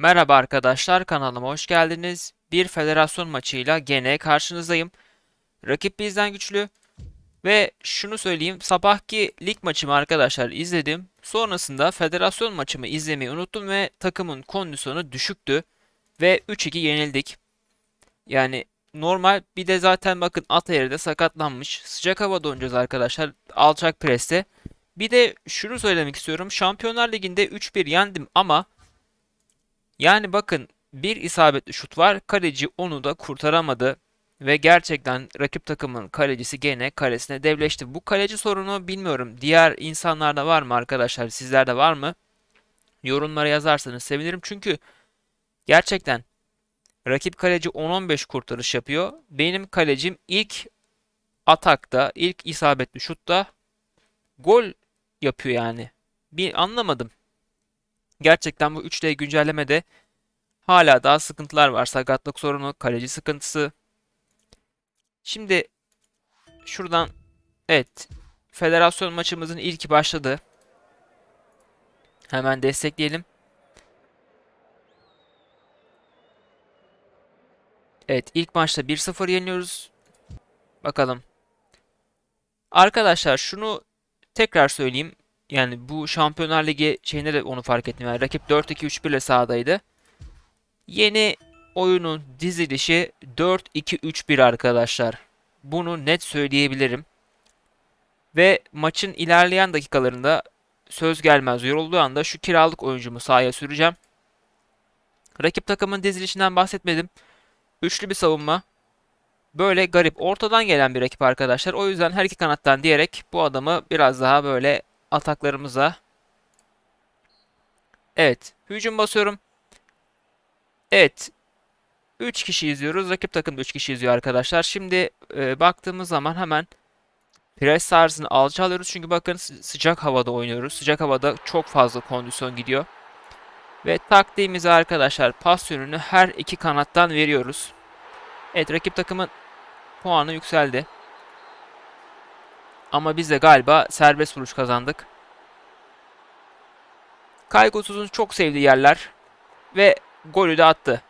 Merhaba arkadaşlar, kanalıma hoş geldiniz. Bir federasyon maçıyla gene karşınızdayım. Rakip bizden güçlü ve şunu söyleyeyim, sabahki lig maçımı arkadaşlar izledim. Sonrasında federasyon maçımı izlemeyi unuttum ve takımın kondisyonu düşüktü ve 3-2 yenildik. Yani normal bir de zaten bakın Atayer'de sakatlanmış. Sıcak havada oynayacağız arkadaşlar, alçak preste. Bir de şunu söylemek istiyorum, Şampiyonlar Ligi'nde 3-1 yendim ama yani bakın bir isabetli şut var. Kaleci onu da kurtaramadı. Ve gerçekten rakip takımın kalecisi gene kalesine devleşti. Bu kaleci sorunu bilmiyorum. Diğer insanlarda var mı arkadaşlar? Sizlerde var mı? Yorumlara yazarsanız sevinirim. Çünkü gerçekten rakip kaleci 10-15 kurtarış yapıyor. Benim kalecim ilk atakta, ilk isabetli şutta gol yapıyor yani. Bir anlamadım. Gerçekten bu 3D güncellemede hala daha sıkıntılar var. Sakatlık sorunu, kaleci sıkıntısı. Şimdi şuradan evet federasyon maçımızın ilki başladı. Hemen destekleyelim. Evet ilk maçta 1-0 yeniyoruz. Bakalım. Arkadaşlar şunu tekrar söyleyeyim. Yani bu Şampiyonlar Ligi şeyinde de onu fark ettim. Yani rakip 4-2-3-1 ile sahadaydı. Yeni oyunun dizilişi 4-2-3-1 arkadaşlar. Bunu net söyleyebilirim. Ve maçın ilerleyen dakikalarında söz gelmez yorulduğu anda şu kiralık oyuncumu sahaya süreceğim. Rakip takımın dizilişinden bahsetmedim. Üçlü bir savunma. Böyle garip ortadan gelen bir rakip arkadaşlar. O yüzden her iki kanattan diyerek bu adamı biraz daha böyle ataklarımıza. Evet. Hücum basıyorum. Evet. 3 kişi izliyoruz. Rakip takım da 3 kişi izliyor arkadaşlar. Şimdi e, baktığımız zaman hemen pres tarzını alçalıyoruz. Çünkü bakın sıcak havada oynuyoruz. Sıcak havada çok fazla kondisyon gidiyor. Ve taktiğimizi arkadaşlar pas yönünü her iki kanattan veriyoruz. Evet rakip takımın puanı yükseldi. Ama biz de galiba serbest vuruş kazandık. Kaygısız'ın çok sevdiği yerler ve golü de attı.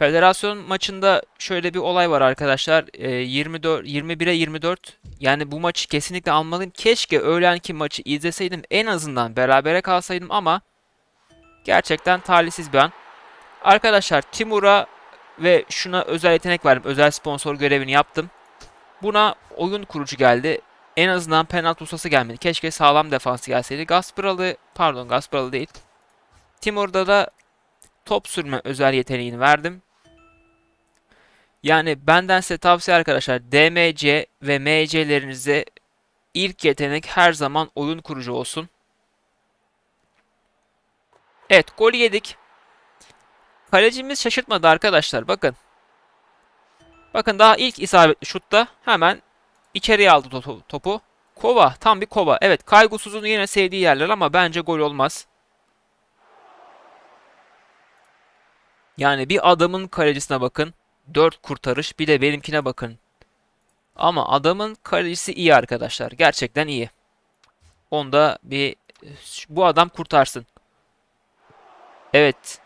Federasyon maçında şöyle bir olay var arkadaşlar. E, 24 21'e 24. Yani bu maçı kesinlikle almalıyım. Keşke öğlenki maçı izleseydim. En azından berabere kalsaydım ama gerçekten talihsiz an. Arkadaşlar Timur'a ve şuna özel yetenek verdim. Özel sponsor görevini yaptım. Buna oyun kurucu geldi. En azından penaltı ustası gelmedi. Keşke sağlam defans gelseydi. Gasparalı, pardon Gasparalı değil. Timur'da da top sürme özel yeteneğini verdim. Yani benden size tavsiye arkadaşlar DMC ve MC'lerinize ilk yetenek her zaman oyun kurucu olsun. Evet gol yedik. Kalecimiz şaşırtmadı arkadaşlar. Bakın. Bakın daha ilk isabetli şutta hemen içeriye aldı topu. Kova. Tam bir kova. Evet kaygısızın yine sevdiği yerler ama bence gol olmaz. Yani bir adamın kalecisine bakın. 4 kurtarış. Bir de benimkine bakın. Ama adamın kalecisi iyi arkadaşlar. Gerçekten iyi. Onda bir bu adam kurtarsın. Evet.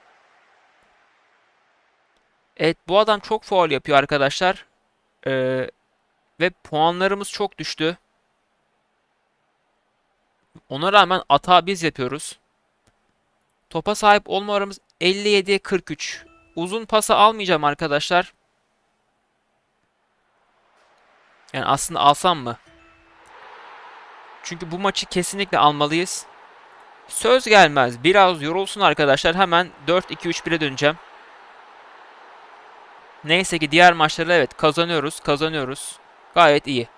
Evet bu adam çok faul yapıyor arkadaşlar. Ee, ve puanlarımız çok düştü. Ona rağmen ata biz yapıyoruz. Topa sahip olma oranımız 57'ye 43. Uzun pası almayacağım arkadaşlar. Yani aslında alsam mı? Çünkü bu maçı kesinlikle almalıyız. Söz gelmez. Biraz yorulsun arkadaşlar. Hemen 4-2-3-1'e döneceğim. Neyse ki diğer maçlarda evet kazanıyoruz. Kazanıyoruz. Gayet iyi.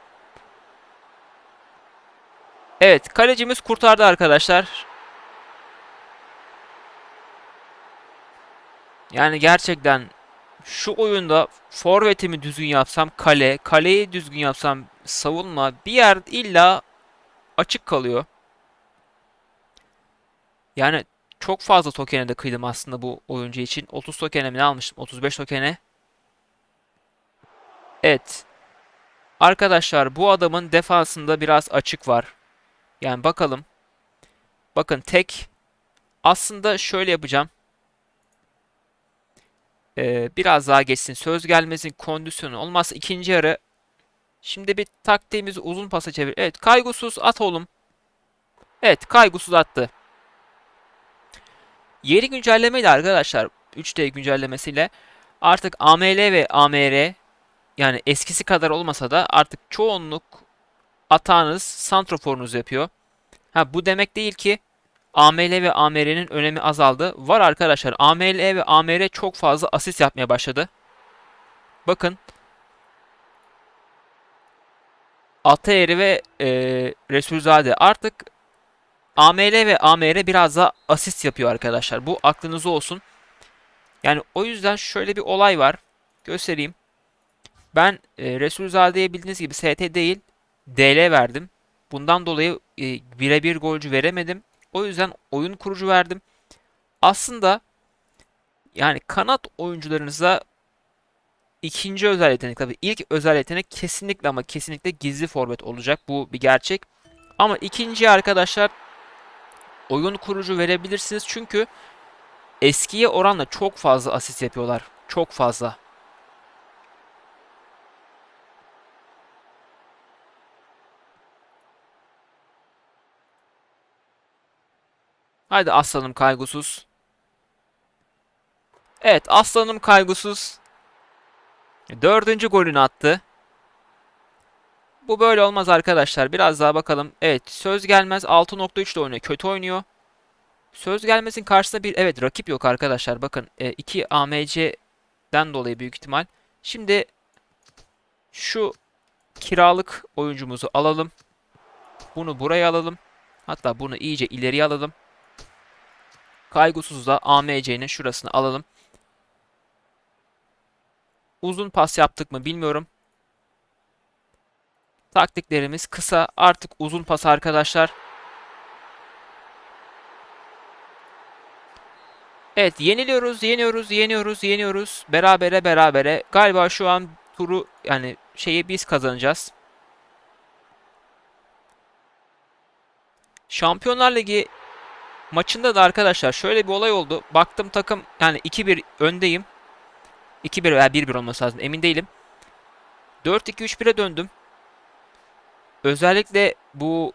Evet kalecimiz kurtardı arkadaşlar. Yani gerçekten şu oyunda forvetimi düzgün yapsam kale, kaleyi düzgün yapsam savunma bir yer illa açık kalıyor. Yani çok fazla tokene de kıydım aslında bu oyuncu için. 30 tokene mi almıştım? 35 tokene. Evet. Arkadaşlar bu adamın defansında biraz açık var. Yani bakalım. Bakın tek. Aslında şöyle yapacağım. Ee, biraz daha geçsin. Söz gelmesin. Kondisyonu olmazsa ikinci yarı. Şimdi bir taktiğimizi uzun pasa çevir. Evet kaygısız at oğlum. Evet kaygısız attı. Yeni güncellemeyle arkadaşlar 3D güncellemesiyle artık AML ve AMR yani eskisi kadar olmasa da artık çoğunluk atağınız santroforunuz yapıyor. Ha bu demek değil ki AML ve AMR'nin önemi azaldı. Var arkadaşlar AML ve AMR çok fazla asist yapmaya başladı. Bakın Ataeri ve e, Resulzade artık AML ve AMR biraz daha asist yapıyor arkadaşlar. Bu aklınızda olsun. Yani o yüzden şöyle bir olay var. Göstereyim. Ben e, Resulzade'ye bildiğiniz gibi ST değil DL verdim. Bundan dolayı e, birebir golcü veremedim. O yüzden oyun kurucu verdim. Aslında yani kanat oyuncularınıza ikinci özel yetenek tabii ilk özel yetenek kesinlikle ama kesinlikle gizli forvet olacak. Bu bir gerçek. Ama ikinci arkadaşlar oyun kurucu verebilirsiniz. Çünkü eskiye oranla çok fazla asist yapıyorlar. Çok fazla. Haydi aslanım kaygısız. Evet aslanım kaygısız. Dördüncü golünü attı. Bu böyle olmaz arkadaşlar. Biraz daha bakalım. Evet söz gelmez 6.3 ile oynuyor. Kötü oynuyor. Söz gelmezin karşısında bir evet rakip yok arkadaşlar. Bakın 2 e, AMC'den dolayı büyük ihtimal. Şimdi şu kiralık oyuncumuzu alalım. Bunu buraya alalım. Hatta bunu iyice ileriye alalım. Kaygısız da AMC'nin şurasını alalım. Uzun pas yaptık mı bilmiyorum. Taktiklerimiz kısa. Artık uzun pas arkadaşlar. Evet yeniliyoruz, yeniyoruz, yeniyoruz, yeniyoruz. Berabere berabere. Galiba şu an turu yani şeyi biz kazanacağız. Şampiyonlar Ligi maçında da arkadaşlar şöyle bir olay oldu. Baktım takım yani 2-1 öndeyim. 2-1 veya 1-1 olması lazım emin değilim. 4-2-3-1'e döndüm. Özellikle bu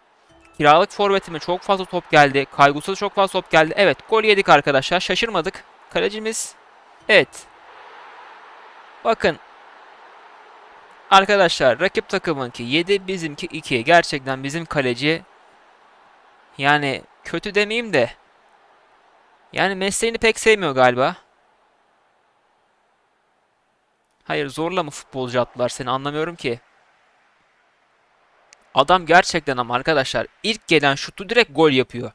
kiralık forvetime çok fazla top geldi. Kaygusuz çok fazla top geldi. Evet gol yedik arkadaşlar. Şaşırmadık. Kalecimiz evet. Bakın Arkadaşlar rakip takımınki 7 bizimki 2. Gerçekten bizim kaleci yani kötü demeyeyim de yani mesleğini pek sevmiyor galiba. Hayır zorla mı futbolcu attılar seni anlamıyorum ki. Adam gerçekten ama arkadaşlar ilk gelen şutu direkt gol yapıyor.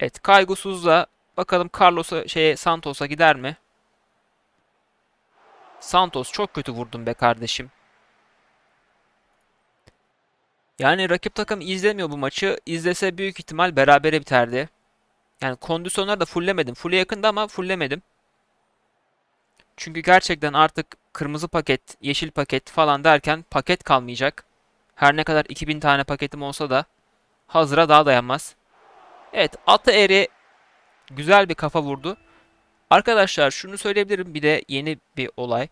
Evet kaygısızla bakalım Carlos'a şeye Santos'a gider mi? Santos çok kötü vurdun be kardeşim. Yani rakip takım izlemiyor bu maçı. İzlese büyük ihtimal berabere biterdi. Yani kondisyonları da fulllemedim. Full'e yakında ama fulllemedim. Çünkü gerçekten artık kırmızı paket, yeşil paket falan derken paket kalmayacak. Her ne kadar 2000 tane paketim olsa da hazıra daha dayanmaz. Evet atı eri güzel bir kafa vurdu. Arkadaşlar şunu söyleyebilirim bir de yeni bir olay.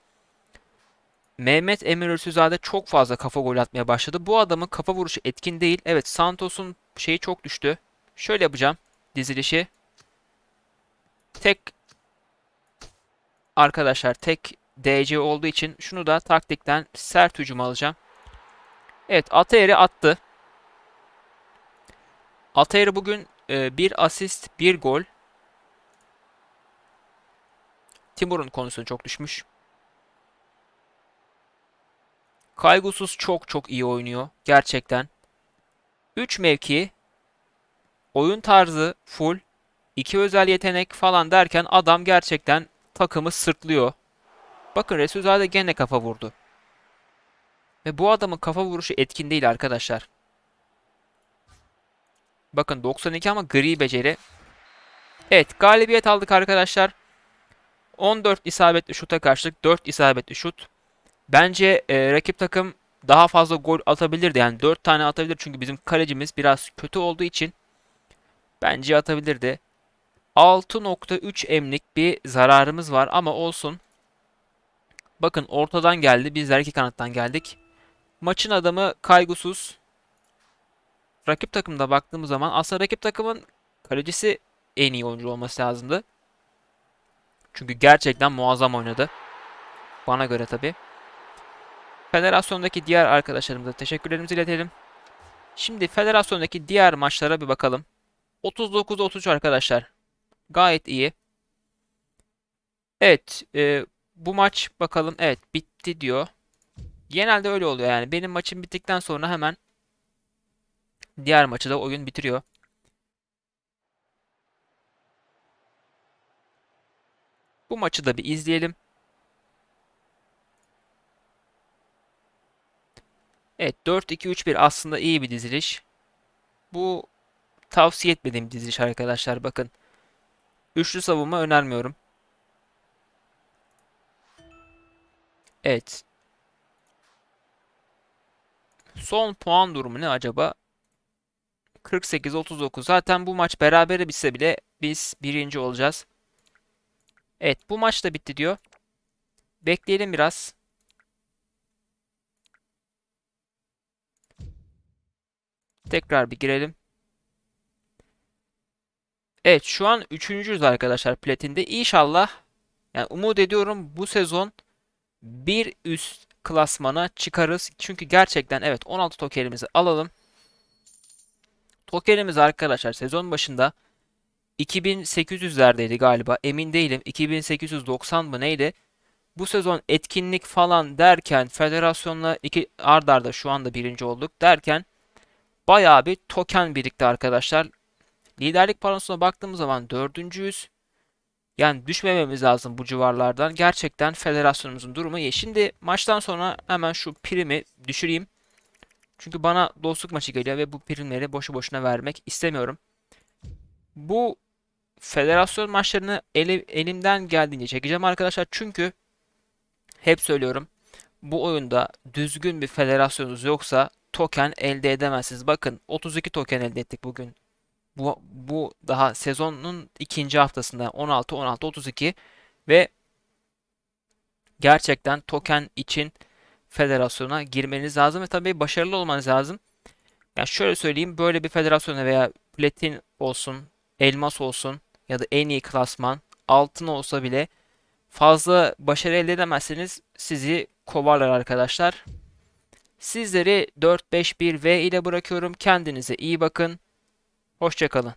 Mehmet Emir Ürsüzade çok fazla kafa gol atmaya başladı. Bu adamın kafa vuruşu etkin değil. Evet Santos'un şeyi çok düştü. Şöyle yapacağım dizilişi. Tek arkadaşlar tek DC olduğu için şunu da taktikten sert hücum alacağım. Evet Atayeri attı. Atayeri bugün e, bir asist bir gol. Timur'un konusunu çok düşmüş. Kaygusuz çok çok iyi oynuyor. Gerçekten. 3 mevki. Oyun tarzı full. 2 özel yetenek falan derken adam gerçekten takımı sırtlıyor. Bakın Resulzade gene kafa vurdu. Ve bu adamın kafa vuruşu etkin değil arkadaşlar. Bakın 92 ama gri beceri. Evet galibiyet aldık arkadaşlar. 14 isabetli şuta karşılık 4 isabetli şut. Bence e, rakip takım daha fazla gol atabilirdi. Yani 4 tane atabilir çünkü bizim kalecimiz biraz kötü olduğu için bence atabilirdi. 6.3 emlik bir zararımız var ama olsun. Bakın ortadan geldi. Biz de iki kanattan geldik. Maçın adamı kaygısız. Rakip takımda baktığımız zaman aslında rakip takımın kalecisi en iyi oyuncu olması lazımdı. Çünkü gerçekten muazzam oynadı. Bana göre tabi. Federasyondaki diğer arkadaşlarımıza teşekkürlerimizi iletelim. Şimdi federasyondaki diğer maçlara bir bakalım. 39-33 arkadaşlar. Gayet iyi. Evet. E, bu maç bakalım. Evet bitti diyor. Genelde öyle oluyor yani. Benim maçım bittikten sonra hemen diğer maçı da oyun bitiriyor. Bu maçı da bir izleyelim. Evet 4-2-3-1 aslında iyi bir diziliş. Bu tavsiye etmediğim diziliş arkadaşlar bakın. Üçlü savunma önermiyorum. Evet. Son puan durumu ne acaba? 48-39. Zaten bu maç berabere bitse bile biz birinci olacağız. Evet bu maç da bitti diyor. Bekleyelim biraz. Tekrar bir girelim. Evet şu an üçüncüyüz arkadaşlar platinde. İnşallah yani umut ediyorum bu sezon bir üst klasmana çıkarız. Çünkü gerçekten evet 16 tokenimizi alalım. Tokenimiz arkadaşlar sezon başında 2800'lerdeydi galiba. Emin değilim. 2890 mı neydi? Bu sezon etkinlik falan derken federasyonla iki ard arda şu anda birinci olduk derken bayağı bir token birikti arkadaşlar. Liderlik panosuna baktığımız zaman dördüncüyüz. Yani düşmememiz lazım bu civarlardan. Gerçekten federasyonumuzun durumu iyi. Şimdi maçtan sonra hemen şu primi düşüreyim. Çünkü bana dostluk maçı geliyor ve bu primleri boşu boşuna vermek istemiyorum. Bu federasyon maçlarını eli, elimden geldiğince çekeceğim arkadaşlar. Çünkü hep söylüyorum bu oyunda düzgün bir federasyonunuz yoksa token elde edemezsiniz. Bakın 32 token elde ettik bugün. Bu, bu daha sezonun ikinci haftasında 16, 16, 32 ve gerçekten token için federasyona girmeniz lazım ve tabii başarılı olmanız lazım. Yani şöyle söyleyeyim böyle bir federasyona veya platin olsun, elmas olsun ya da en iyi klasman altın olsa bile fazla başarı elde edemezseniz sizi kovarlar arkadaşlar. Sizleri 4-5-1-V ile bırakıyorum. Kendinize iyi bakın. Hoşçakalın.